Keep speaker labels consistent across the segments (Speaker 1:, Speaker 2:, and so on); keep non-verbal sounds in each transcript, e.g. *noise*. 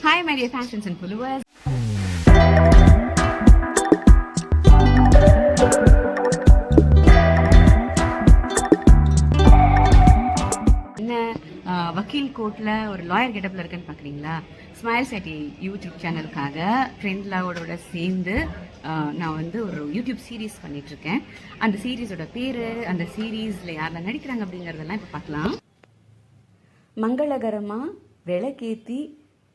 Speaker 1: Hi my dear fashions and followers. என்ன வக்கீல் கோர்ட்டில் ஒரு லாயர் கெட்டப்பில் இருக்குன்னு பார்க்குறீங்களா ஸ்மைல் செட்டி யூடியூப் சேனலுக்காக ஃப்ரெண்ட் லவோட சேர்ந்து நான் வந்து ஒரு யூடியூப் சீரீஸ் பண்ணிகிட்ருக்கேன் அந்த சீரீஸோட பேர் அந்த சீரீஸில் யாரெல்லாம் நடிக்கிறாங்க அப்படிங்கிறதெல்லாம் இப்போ பார்க்கலாம் மங்களகரமாக விளக்கேற்றி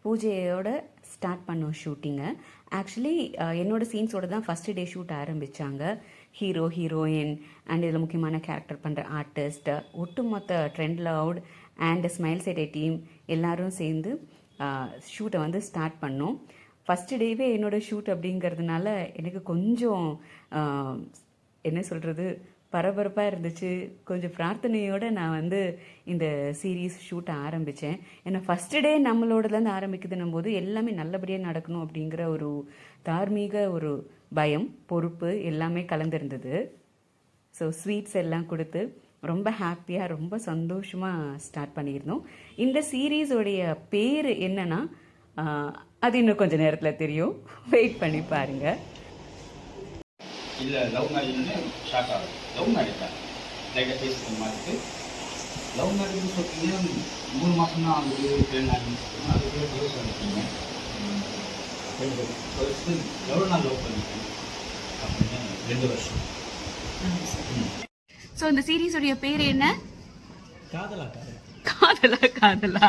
Speaker 1: பூஜையோட ஸ்டார்ட் பண்ணோம் ஷூட்டிங்கை ஆக்சுவலி என்னோட சீன்ஸோட தான் ஃபஸ்ட்டு டே ஷூட் ஆரம்பித்தாங்க ஹீரோ ஹீரோயின் அண்ட் இதில் முக்கியமான கேரக்டர் பண்ணுற ஆர்டிஸ்ட் ஒட்டுமொத்த ட்ரெண்ட் லவுட் அண்ட் ஸ்மைல் செட்டே டீம் எல்லாரும் சேர்ந்து ஷூட்டை வந்து ஸ்டார்ட் பண்ணோம். ஃபஸ்ட்டு டேவே என்னோட ஷூட் அப்படிங்கிறதுனால எனக்கு கொஞ்சம் என்ன சொல்கிறது பரபரப்பாக இருந்துச்சு. கொஞ்சம் பிரார்த்தனையோடு நான் வந்து இந்த சீரீஸ் ஷூட் ஆரம்பித்தேன் ஏன்னா ஃபஸ்ட்டு டே நம்மளோடலேருந்து ஆரம்பிக்குதுன்னும் போது எல்லாமே நல்லபடியாக நடக்கணும் அப்படிங்கிற ஒரு தார்மீக ஒரு பயம் பொறுப்பு எல்லாமே கலந்துருந்தது. ஸோ ஸ்வீட்ஸ் எல்லாம் கொடுத்து ரொம்ப ஹாப்பியாக ரொம்ப சந்தோஷமாக ஸ்டார்ட் பண்ணியிருந்தோம். இந்த சீரீஸோடைய பேர் என்னன்னா அது இன்னும் கொஞ்சம் நேரத்தில் தெரியும். வெயிட் பண்ணி பாருங்கள்
Speaker 2: இல்லை லவ் மேரேஜ்னு ஷாக் ஆகும் லவ் மேரேஜ் தான் லைட்டாக பேசுகிற மாதிரி லவ் மேரேஜ்னு சொல்லிட்டீங்க மூணு மாதம் தான் ஆகுது ரெண்டு நாள் அதுக்குள்ளே டிவோர்ஸ் பண்ணிட்டீங்க ஃபர்ஸ்ட்டு எவ்வளோ நாள் லவ் பண்ணிட்டீங்க அப்படின்னு ரெண்டு வருஷம்
Speaker 1: ஸோ இந்த சீரீஸோடைய பேர் என்ன?
Speaker 2: காதலா காதல்
Speaker 1: காதலா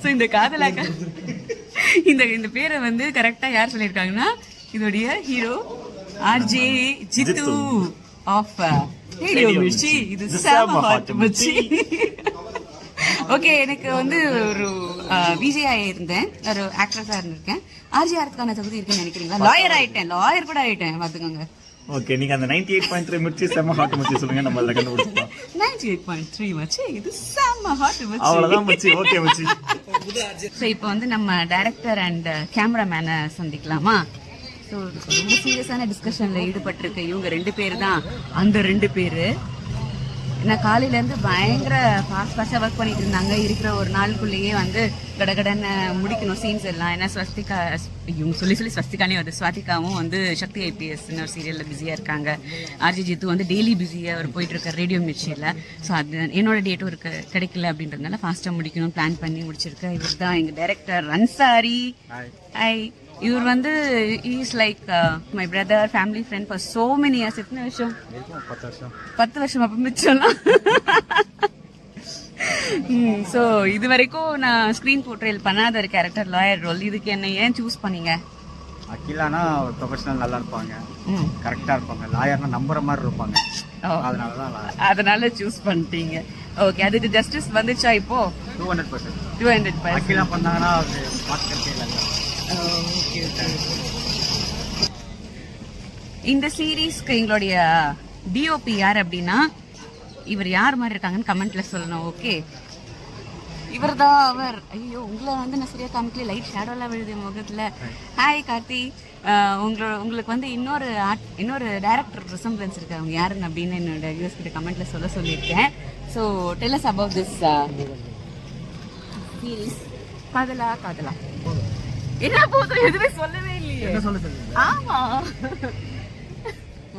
Speaker 1: ஸோ இந்த காதலா கா- *laughs* இந்த இந்த பேரை வந்து கரெக்டா யார் சொல்லியிருக்காங்கன்னா இதோடைய hero RJ Jithu of radio Mirchi இது சாம ஹாட் மிர்ச்சி ஓகே எனக்கு வந்து ஒரு விஜயா இருந்தேன். ஒரு ஆக்ட்ரஸா இருந்திருக்கேன். ஆர்ஜே ஆகிறதுக்கான தகுதி இருக்குன்னு நினைக்கிறீங்களா? லாயர் ஆயிட்டேன். லாயர் கூட ஆயிட்டேன். பாத்துக்கோங்க
Speaker 3: ஓகே நீங்க அந்த நைன்டி எயிட் பாயிண்ட் த்ரீ முடிச்சு செம்ம ஹாட் முடிச்சு சொல்லுங்க. நம்ம அதில் கண்டுபிடிச்சிக்கலாம்.
Speaker 1: நைன்டி எயிட் பாயிண்ட் த்ரீ மச்சி இது சாம ஹாட் மச்சி
Speaker 3: அவ்வளவுதான் மச்சி ஓகே மச்சி
Speaker 1: ஸோ இப்போ வந்து நம்ம டைரக்டர் அண்ட் கேமராமேனை சந்திக்கலாமா? ஸோ ரொம்ப சீரியஸான டிஸ்கஷனில் ஈடுபட்டிருக்க இவங்க ரெண்டு பேர் தான் அந்த ரெண்டு பேர். நான் காலையிலேருந்து பயங்கர ஃபாஸ்ட் ஃபாஸ்ட்டாக ஒர்க் பண்ணிட்டு இருந்தாங்க. இருக்கிற ஒரு நாளுக்குள்ளேயே வந்து கடகடன்னு முடிக்கணும் சீன்ஸ் எல்லாம். ஏன்னா ஸ்வஸ்திகா இவங்க சொல்லி சொல்லி ஸ்வஸ்திகானே வந்து ஸ்வாதிகாவும் வந்து சக்தி ஐபிஎஸ்னு ஒரு சீரியலில் பிஸியாக இருக்காங்க. ஆர்ஜி ஜித்து வந்து டெய்லி பிஸியாக அவர் போயிட்டு இருக்க ரேடியோ மிர்ச்சியில் ஸோ அது என்னோட டேட்டும் இருக்க. கிடைக்கல அப்படின்றதுனால ஃபாஸ்ட்டாக முடிக்கணும் பிளான் பண்ணி முடிச்சிருக்கேன். இவர் தான் எங்கள் டைரக்டர் அன்சாரி ஐ இவர் வந்து is like my brother family friend for so many years எத்தனை வருஷம்?
Speaker 3: பத்து வருஷம்
Speaker 1: அப்ப மிச்சம்லாம். ஸோ இது வரைக்கும் நான் ஸ்க்ரீன் போர்ட்ரேல் பண்ணாத ஒரு கேரக்டர் லாயர் ரோல் இதுக்கு என்ன ஏன் சூஸ் பண்ணீங்க?
Speaker 4: அகிலானா ப்ரொஃபஷனல் நல்லா இருப்பாங்க. கரெக்டாக இருப்பாங்க. லாயர்னா நம்புற மாதிரி இருப்பாங்க. அதனால தான்
Speaker 1: அதனால சூஸ் பண்ணிட்டீங்க. ஓகே அதுக்கு ஜஸ்டிஸ் வந்துச்சா இப்போ?
Speaker 4: Two hundred percent
Speaker 1: two hundred
Speaker 4: Akila பண்ணாங்கன்னா அது மார்க்கெட்டே ஓகே
Speaker 1: இந்த சீரீஸ்க்கு எங்களுடைய டிஓபி யார் அப்படின்னா இவர் யார் மாதிரி இருக்காங்கன்னு கமெண்ட்ல சொல்லணும் ஓகே இவர் தான் அவர். ஐயோ உங்களை வந்து நான் சரியா காமிக்கல. லைட் ஷேடோலாம் விழுது முகத்தில். ஹாய் கார்த்தி. உங்களோட உங்களுக்கு வந்து இன்னொரு ஆர்ட் இன்னொரு டேரக்டர் ரிசம்பிளன்ஸ் இருக்கு. அவங்க யாருன்னு அப்படின்னு என்னோட யூஎஸ் கிட்ட கமெண்ட்ல சொல்ல சொல்லியிருக்கேன். So tell us about this series காதலா காதலா. என்ன போதும்? எதுவுமே சொல்லவே இல்லையே. ஆமா.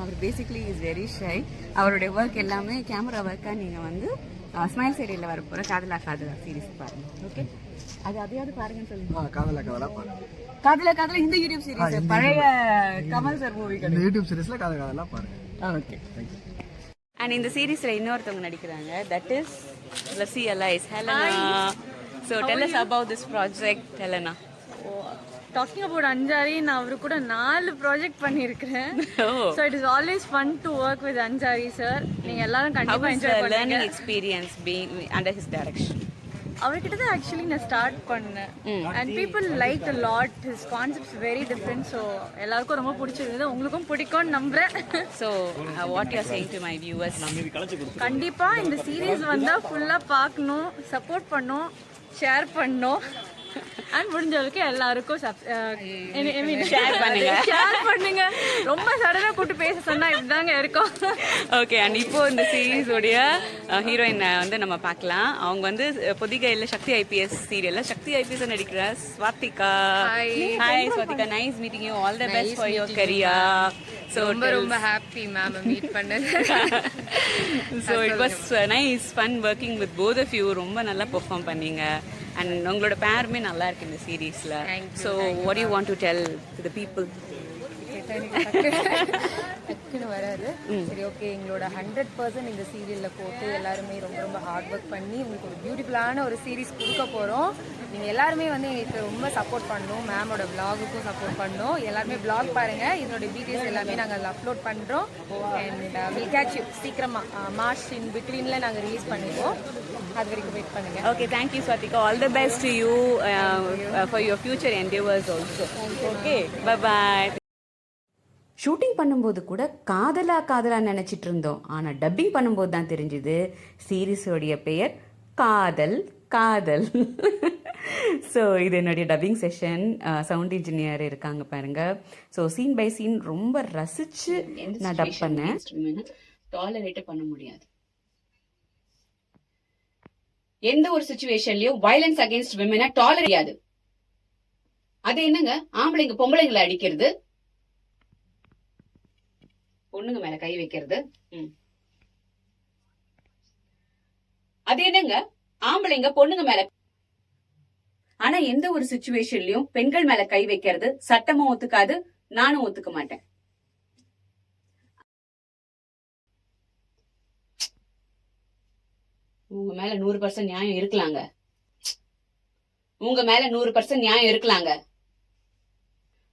Speaker 1: அவர் பேசிக்லி இஸ் வெரி ஷை அவருடைய ஒர்க் எல்லாமே கேமரா ஒர்க்காக நீங்கள் வந்து ஸ்மைல் சீரியலில் வர போகிற காதலா காதலா சீரிஸ் பாருங்க. ஓகே அது அதையாவது பாருங்கன்னு சொல்லுங்க.
Speaker 4: காதலா காதலா பாருங்க.
Speaker 1: காதலா காதலா இந்த யூடியூப் சீரிஸ் பழைய கமல் சார் மூவி
Speaker 4: இந்த யூடியூப் சீரிஸில் காதல் காதலா பாருங்க.
Speaker 1: ஓகே அண்ட் இந்த சீரிஸில் இன்னொருத்தவங்க நடிக்கிறாங்க. That is Lucy alias Helena so tell us about this project Helena
Speaker 5: talking about Anjari நான் அவரு கூட நாலு ப்ராஜெக்ட் பண்ணியிருக்கிறேன். So it is always fun to work with Anjari sir நீங்க எல்லாரும்
Speaker 1: How
Speaker 5: கண்டிப்பா
Speaker 1: was
Speaker 5: என்ஜாய்
Speaker 1: the
Speaker 5: பண்ணுங்க.
Speaker 1: learning experience being under his direction?
Speaker 5: அவர்கிட்ட தான் ஆக்சுவலி நான் ஸ்டார்ட் பண்ணேன். And people like the lot his concepts very different so எல்லாருக்கும் ரொம்ப பிடிச்சிருந்தது. உங்களுக்கும் பிடிக்கும்னு நம்புறேன்.
Speaker 1: So, uh, what you are saying to my viewers?
Speaker 5: கண்டிப்பா இந்த சீரீஸ் வந்தா ஃபுல்லா பார்க்கணும் சப்போர்ட் பண்ணும் ஷேர் பண்ணும். அண்ட் முடிஞ்ச அளவுக்கு எல்லாருக்கும்
Speaker 1: Share பண்ணுங்க. *laughs*
Speaker 5: ஷேர் பண்ணுங்க. ரொம்ப சடனா கூட்டு பேச சொன்னா இப்படிதாங்க இருக்கும்.
Speaker 1: ஓகே அண்ட் இப்போ இந்த சீரீஸ் உடைய ஹீரோயினை வந்து நம்ம பார்க்கலாம். அவங்க வந்து பொதிகையில் சக்தி ஐபிஎஸ் சீரியல்ல சக்தி ஐபிஎஸ் நடிக்கிற Swathika. Hi Swathika nice meeting you all the best for your career so
Speaker 6: ரொம்ப ரொம்ப ஹாப்பி மேம் மீட் பண்ணது.
Speaker 1: So it was nice fun working with both of you ரொம்ப நல்லா பெர்ஃபார்ம் பண்ணீங்க. அண்ட் உங்களோட பேருமே நல்லா இருக்கு இந்த சீரீஸில் so what you want to tell to the people
Speaker 6: டக்குன்னு வராது. சரி ஓகே எங்களோட ஹண்ட்ரட் பர்சன்ட் இந்த சீரியலில் போட்டு எல்லாருமே ரொம்ப ரொம்ப ஹார்ட் ஒர்க் பண்ணி உங்களுக்கு ஒரு பியூட்டிஃபுல்லான ஒரு சீரிஸ் கொடுக்க போகிறோம் நீங்கள் எல்லாருமே வந்து எங்களுக்கு ரொம்ப சப்போர்ட் பண்ணணும். மேமோட vlog-க்கும் சப்போர்ட் பண்ணணும். எல்லாருமே vlog பாருங்கள் இதனோட டீட்டெயில்ஸ் எல்லாமே நாங்கள் அதில் அப்லோட் பண்ணுறோம் அண்ட் வில் கேட்ச் யூ சீக்கிரமாக மார்ச் இன் பிட்வீனில் நாங்கள் ரிலீஸ் பண்ணிடுவோம். அது வரைக்கும் வெயிட் பண்ணுங்கள்
Speaker 1: Okay, thank you, Swatika. All the best to you uh, uh, for your future endeavors also. Okay, bye bye. Shooting பண்ணும்போது கூட காதலா காதலா நினைச்சிட்டு இருந்தோம். ஆனா டப்பிங் பண்ணும்போது தான் தெரிஞ்சுது. சீரிஸோடைய பெயர் காதல் காதல். *laughs* ஸோ இது என்னுடைய டப்பிங் செஷன் சவுண்ட் இன்ஜினியர் இருக்காங்க பாருங்க. ஸோ சீன் பை சீன் ரொம்ப ரசிச்சு நான் டப் பண்ணேன். டாலரேட் பண்ண முடியாது. எந்த ஒரு சுச்சுவேஷன்லயும் வயலன்ஸ் அகைன்ஸ்ட் விமனை டாலர் அது என்னங்க? ஆம்பளைங்க பொம்பளைங்களை அடிக்கிறது. பொண்ணுங்க மேல கை வைக்கிறது. அது என்னங்க? ஆம்பளைங்க பொண்ணுங்க மேல ஆனா எந்த ஒரு சுச்சுவேஷன்லயும் பெண்கள் மேல கை வைக்கிறது. சட்டமும் ஒத்துக்காது. நானும் ஒத்துக்க மாட்டேன். உங்க மேல நூறு பர்சன்ட் நியாயம் இருக்கலாங்க. உங்க மேல நூறு பர்சன்ட் நியாயம் இருக்கலாங்க.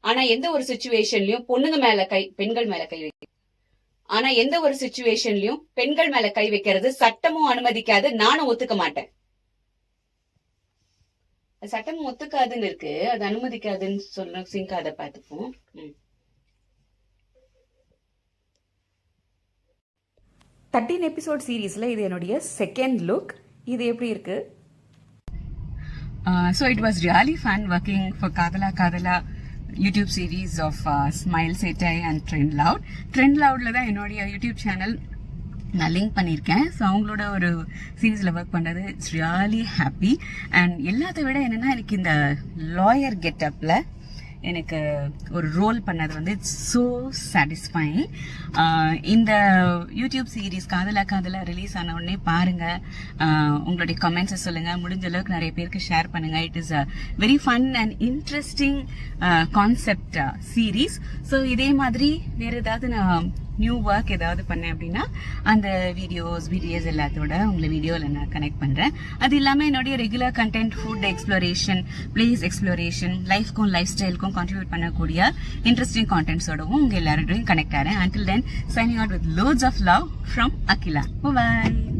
Speaker 1: ஆனா எந்த ஒரு சுச்சுவேஷன்லயும் பொண்ணுங்க மேல கை பெண்கள் மேல கை வைக்க ஆனா எந்த ஒரு சுச்சுவேஷன்லயும் பெண்கள் மேல கை வைக்கிறது சட்டமும் அனுமதிக்காது நானும் ஒத்துக்க மாட்டேன். சட்டம் சட்டமும் ஒத்துக்காதுன்னு இருக்கு. அது அனுமதிக்காதுன்னு சொல்ல சிங்காத அதை பார்த்துப்போம். தேர்ட்டீன் எபிசோட் சீரீஸில் இது என்னுடைய செகண்ட் லுக் இது எப்படி இருக்கு? So it was really fun working for Kadhala Kadhala YouTube series of smile Settai and trend loud trend லவுடில் தான் என்னுடைய யூடியூப் சேனல் நான் லிங்க் பண்ணியிருக்கேன். ஸோ அவங்களோட ஒரு சீரீஸில் ஒர்க் பண்ணுறது இட்ஸ் ரியலி ஹாப்பி அண்ட் எல்லாத்த விட என்னென்னா எனக்கு இந்த லாயர் கெட்டப்பில் எனக்கு ஒரு ரோல் பண்ணது வந்து இட்ஸ் ஸோ சாட்டிஸ்ஃபைங் இந்த யூடியூப் சீரீஸ் காதலா காதலா ரிலீஸ் ஆன உடனே பாருங்கள் உங்களுடைய கமெண்ட்ஸை சொல்லுங்கள் முடிஞ்ச அளவுக்கு நிறைய பேருக்கு ஷேர் பண்ணுங்கள் it is a very fun and interesting concept series so இதே மாதிரி வேறு ஏதாவது நான் நியூ ஒர்க் ஏதாவது பண்ணேன் அப்படின்னா அந்த வீடியோஸ் வீடியோஸ் எல்லாத்தோட உங்களை வீடியோவில் நான் கனெக்ட் பண்ணுறேன் அது இல்லாமல் என்னுடைய regular content food exploration place exploration லைஃப்க்கும் life ஸ்டைலுக்கும் கான்ட்ரிபியூட் பண்ணக்கூடிய இன்ட்ரெஸ்டிங் கான்டென்ட்ஸோடவும் உங்கள் எல்லாரோடையும் கனெக்ட் ஆகிறேன் until then signing out with lots of love from Akila bye